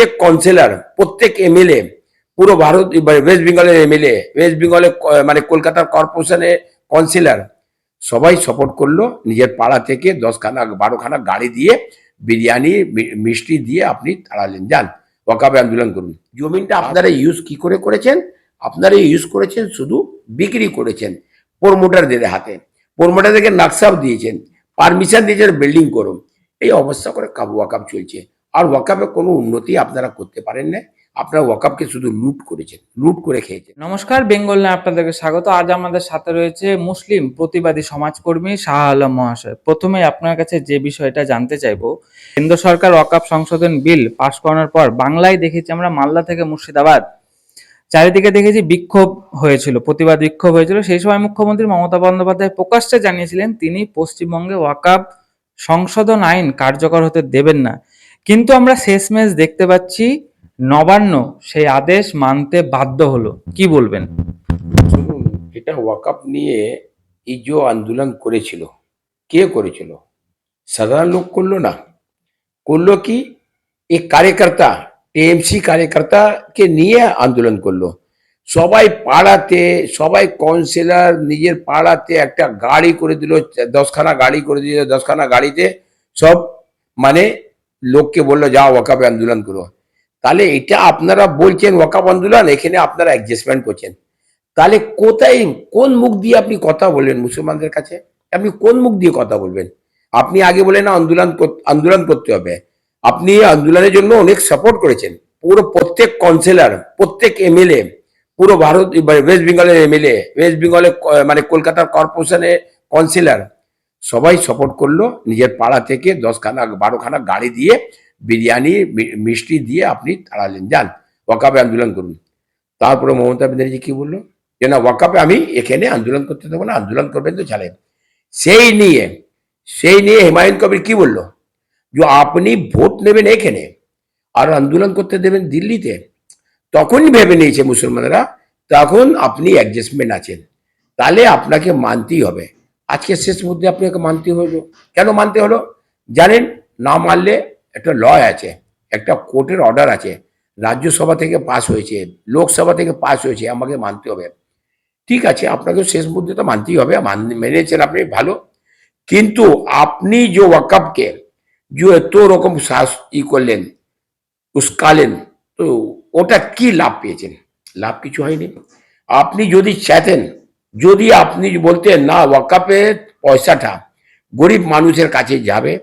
প্রত্যেক কাউন্সিলর প্রত্যেক এমএলএ পুরো ভারত ওয়েস্ট বেঙ্গলের এমএলএ ওয়েস্ট বেঙ্গলে মানে কলকাতার কর্পোরেশনের কাউন্সিলর সবাই সাপোর্ট করল। নিজের পাড়া থেকে দশখানা, বারোখানা গাড়ি দিয়ে বিরিয়ানি মিষ্টি দিয়ে আপনি তাড়ালেন, যান। ওয়াকাবে আন্দোলন করুন। জমিনটা আপনারা ইউজ কি করে করেছেন? আপনারা ইউজ করেছেন শুধু বিক্রি করেছেন প্রমোটারদের হাতে। প্রমোটারদেরকে নাকসাও দিয়েছেন। পারমিশন দিয়েছেন বিল্ডিং করুন। এই অবস্থা করে কাবু ওয়াকাপ চলছে। আর ওয়াকাপে কোনো উন্নতি আপনারা করতে পারেন না আপনারা ওয়াকাপকে শুধু লুট করেছেন, লুট করে খেয়েছেন। নমস্কার, বেঙ্গল নিয়ে আপনাদেরকে স্বাগত। আজ আমাদের সাথে রয়েছে মুসলিম প্রতিবাদী সমাজকর্মী শাহ আলম মহাশয়। প্রথমে আপনার কাছে যে বিষয়টা জানতে চাইব, কেন্দ্র সরকার ওয়াকাপ সংশোধন বিল পাশ করানোর পর বাংলায় দেখেছি আমরা মালদা থেকে মুর্শিদাবাদ। চারিদিকে দেখেছি বিক্ষোভ হয়েছিল, প্রতিবাদ বিক্ষোভ হয়েছিল। সেই সময় মুখ্যমন্ত্রী মমতা বন্দ্যোপাধ্যায় প্রকাশ্যে জানিয়েছিলেন, তিনি পশ্চিমবঙ্গে ওয়াকাপ সংশোধন আইন কার্যকর হতে দেবেন না। কিন্তু আমরা শেষমেশ দেখতে পাচ্ছি নবান্ন সেই আদেশ মানতে বাধ্য হলো। কি বলবেন? শুনুন এটা ওয়াকআপ নিয়ে এই যে আন্দোলন করেছিল, কে করেছিল? সাধারণ লোক করল না? করল কি? এই কার্যকর্তা টিএমসি কার্যকর্তাকে নিয়ে আন্দোলন করল। সবাই পাড়াতে, সবাই কাউন্সিলর নিজের পাড়াতে একটা গাড়ি করে দিল, দশখানা গাড়ি করে দিল, দশখানা গাড়িতে সব মানে লোককে বলল, যাও ওয়াকাপে আন্দোলন করো। তাহলে এটা আপনারা বলছেন ওয়াকাপ আন্দোলন, এখানে আপনারা অ্যাডজাস্টমেন্ট করছেন। তাহলে কোথায়, কোন মুখ দিয়ে আপনি কথা বলবেন মুসলমানদের কাছে? আপনি কোন মুখ দিয়ে কথা বলবেন? আপনি আগে বলেন আন্দোলন আন্দোলন করতে হবে। আপনি আন্দোলনের জন্য অনেক সাপোর্ট করেছেন। পুরো প্রত্যেক কাউন্সিলর প্রত্যেক এমএলএ পুরো ভারত ওয়েস্ট বেঙ্গলের এমএলএ ওয়েস্ট বেঙ্গলের মানে কলকাতার কর্পোরেশনের কাউন্সিলর সবাই সাপোর্ট করল। নিজের পাড়া থেকে দশখানা, বারোখানা গাড়ি দিয়ে বিরিয়ানি মিষ্টি দিয়ে আপনি তাড়ালেন, যান। ওয়াকাবে আন্দোলন করুন। তারপরে মমতা ব্যানার্জি কি বলল? যে, না, ওয়াকাপে আমি এখানে আন্দোলন করতে দেবো না, আন্দোলন করবেন তো চালেন সেই নিয়ে সেই নিয়ে হুমায়ুন কবির কি বলল? যে, আপনি ভোট নেবেন এখানে আর আন্দোলন করতে দেবেন দিল্লিতে। তখনই ভেবে নিয়েছে মুসলমানরা, তখন আপনি অ্যাডজাস্টমেন্ট আছেন। তাহলে আপনাকে মানতেই হবে। আজকে শেষ মধ্যে আপনাকে মানতে হলো। কেন মানতে হলো? জানেন, না মানলে একটা ল আছে, একটা কোর্টের অর্ডার আছে, রাজ্যসভা থেকে পাস হয়েছে, লোকসভা থেকে পাস হয়েছে, আমাকে মানতে হবে। ঠিক আছে আপনাকে শেষ মুহূর্তে তো মানতেই হবে, মান- মেনেছেন আপনি, ভালো। কিন্তু আপনি যে ওয়াকাপকে যে এত রকম শ্বাস ই করলেন, উস্কালেন, তো ওটা কি লাভ পেয়েছেন? লাভ কিছু হয়নি। আপনি যদি চাইতেন যদি আপনি বলতেন, না ওয়াকাপের পয়সাটা গরিব মানুষের কাছে যাবে,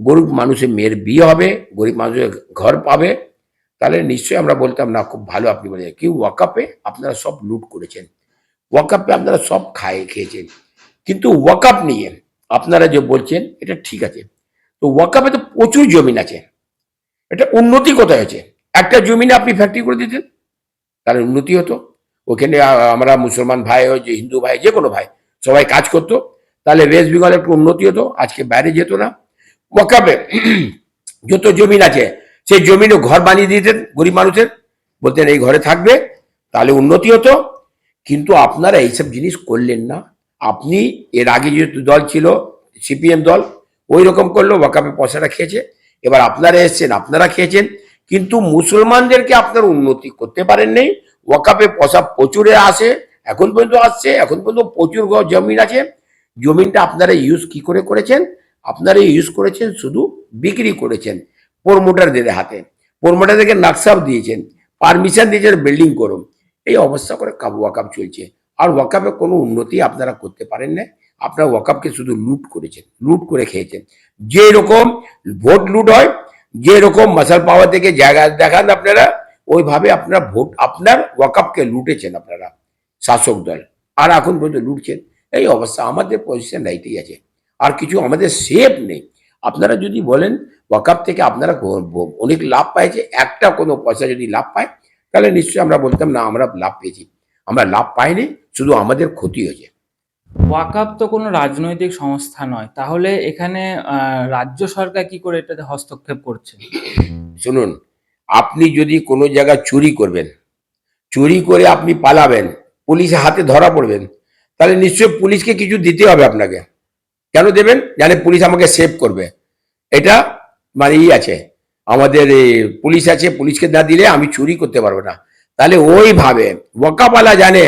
গরিব মানুষের মেয়ের বিয়ে হবে, গরিব মানুষের ঘর পাবে, তাহলে নিশ্চয়ই আমরা বলতাম, না, খুব ভালো আপনি বলে কি ওয়াকাপে আপনারা সব লুট করেছেন। ওয়াকাপে আপনারা সব খায়, খেয়েছেন। কিন্তু ওয়াকাপ নিয়ে আপনারা যে বলছেন, এটা ঠিক আছে। তো ওয়াকাপে তো প্রচুর জমিন আছে। এটা উন্নতি কোথায় হয়েছে? একটা জমিনে আপনি ফ্যাক্টরি করে দিতেন, তাহলে উন্নতি হতো। ওখানে আমরা মুসলমান ভাই হোক যে হিন্দু ভাই, যে কোনো ভাই, সবাই কাজ করতো। তাহলে ওয়েস্ট বেঙ্গলে একটু উন্নতি হতো, আজকে বাইরে যেত না। ওয়াকাপে যত জমিন আছে, সেই জমিনে ঘর বানিয়ে দিতেন গরিব মানুষের। বলতেন, এই ঘরে থাকবে, তাহলে উন্নতি হতো। কিন্তু আপনারা এইসব জিনিস করলেন না। আপনি এর আগে যে দল ছিল, সিপিএম দল, ওই রকম করল ওয়াকাপে পয়সাটা খেয়েছে। এবার আপনারা এসছেন, আপনারা খেয়েছেন। কিন্তু মুসলমানদেরকে আপনারা উন্নতি করতে পারেন নাই ওয়াকাপে পয়সা প্রচুরে আসে, এখন পর্যন্ত আসছে, এখন পর্যন্ত প্রচুর জমিন আছে। জমিনটা আপনারা ইউজ কি করে করেছেন? আপনারা ইউজ করেছেন শুধু বিক্রি করেছেন প্রমোটারদের হাতে। প্রমোটারদেরকে নাকসাও দিয়েছেন পারমিশন দিয়েছেন বিল্ডিং করুন। এই অবস্থা করে কাপ ওয়াকাপ চলছে। আর ওয়াকাপে কোনো উন্নতি আপনারা করতে পারেন না আপনারা ওয়াকাপকে শুধু লুট করেছেন, লুট করে খেয়েছেন। যে রকম ভোট লুট হয় যে রকম মাসাল পাওয়ার থেকে জায়গা দেখান আপনারা ওইভাবে আপনারা ভোট আপনার ওয়াকাপকে লুটেছেন আপনারা শাসক দল। আর এখন পর্যন্ত লুটছেন। এই অবস্থা আমাদের পজিশন রাইটেই আছে। আর কিছু আমাদের সেফ নেই। আপনারা যদি বলেন ওয়াকাপ থেকে আপনারা অনেক লাভ পাইছে একটা কোনো পয়সা যদি লাভ পায় তাহলে নিশ্চয়ই আমরা বলতাম না আমরা লাভ পেয়েছি। আমরা লাভ পাইনি শুধু আমাদের ক্ষতি হয়েছে। ওয়াকাপ তো কোনো রাজনৈতিক সংস্থা নয়। তাহলে এখানে রাজ্য সরকার কি করে এটাতে হস্তক্ষেপ করছে? শুনুন আপনি যদি কোনো জায়গায় চুরি করবেন, চুরি করে আপনি পালাবেন, পুলিশের হাতে ধরা পড়বেন, তাহলে নিশ্চয়ই পুলিশকে কিছু দিতে হবে আপনাকে। কেন দেবেন? জানে পুলিশ আমাকে সেভ করবে। এটা মানে ই আছে, আমাদের পুলিশ আছে, পুলিশকে না দিলে আমি চুরি করতে পারব না। তাহলে ওইভাবে ওয়াকাপালা জানে,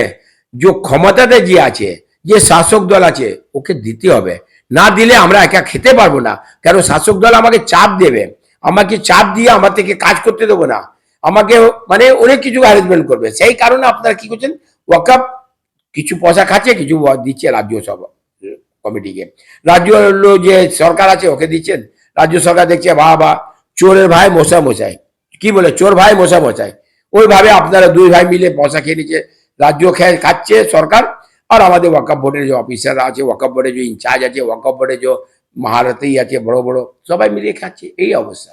যে ক্ষমতাতে যে আছে, যে শাসক দল আছে, ওকে দিতে হবে। না দিলে আমরা একা খেতে পারব না, কেন শাসক দল আমাকে চাপ দেবে। আমাকে চাপ দিয়ে আমার থেকে কাজ করতে দেবো না। আমাকে মানে অনেক কিছু অ্যারেঞ্জমেন্ট করবে। সেই কারণে আপনারা কি করছেন? ওয়াকাপ কিছু পয়সা খাচ্ছে, কিছু দিচ্ছে রাজ্য সভা, কমিটিকে। রাজ্য যে সরকার আছে, ওকে দিচ্ছেন? রাজ্য সরকার দেখছে বা বা চোরের ভাই মশা মশাই। কি বলে? চোর ভাই মশা মশাই। ওইভাবে আপনারা দুই ভাই মিলে পয়সা খেয়ে নিচ্ছে। রাজ্য খেয়ে খাচ্ছে সরকার। আর আমাদের ওয়াকাপ বোর্ডের যে অফিসাররা আছে ওয়াকাপ বোর্ডের যে ইনচার্জ আছে ওয়াকাপ বোর্ডের যে মহারথী আছে বড় বড় সবাই মিলিয়ে খাচ্ছে এই অবস্থা।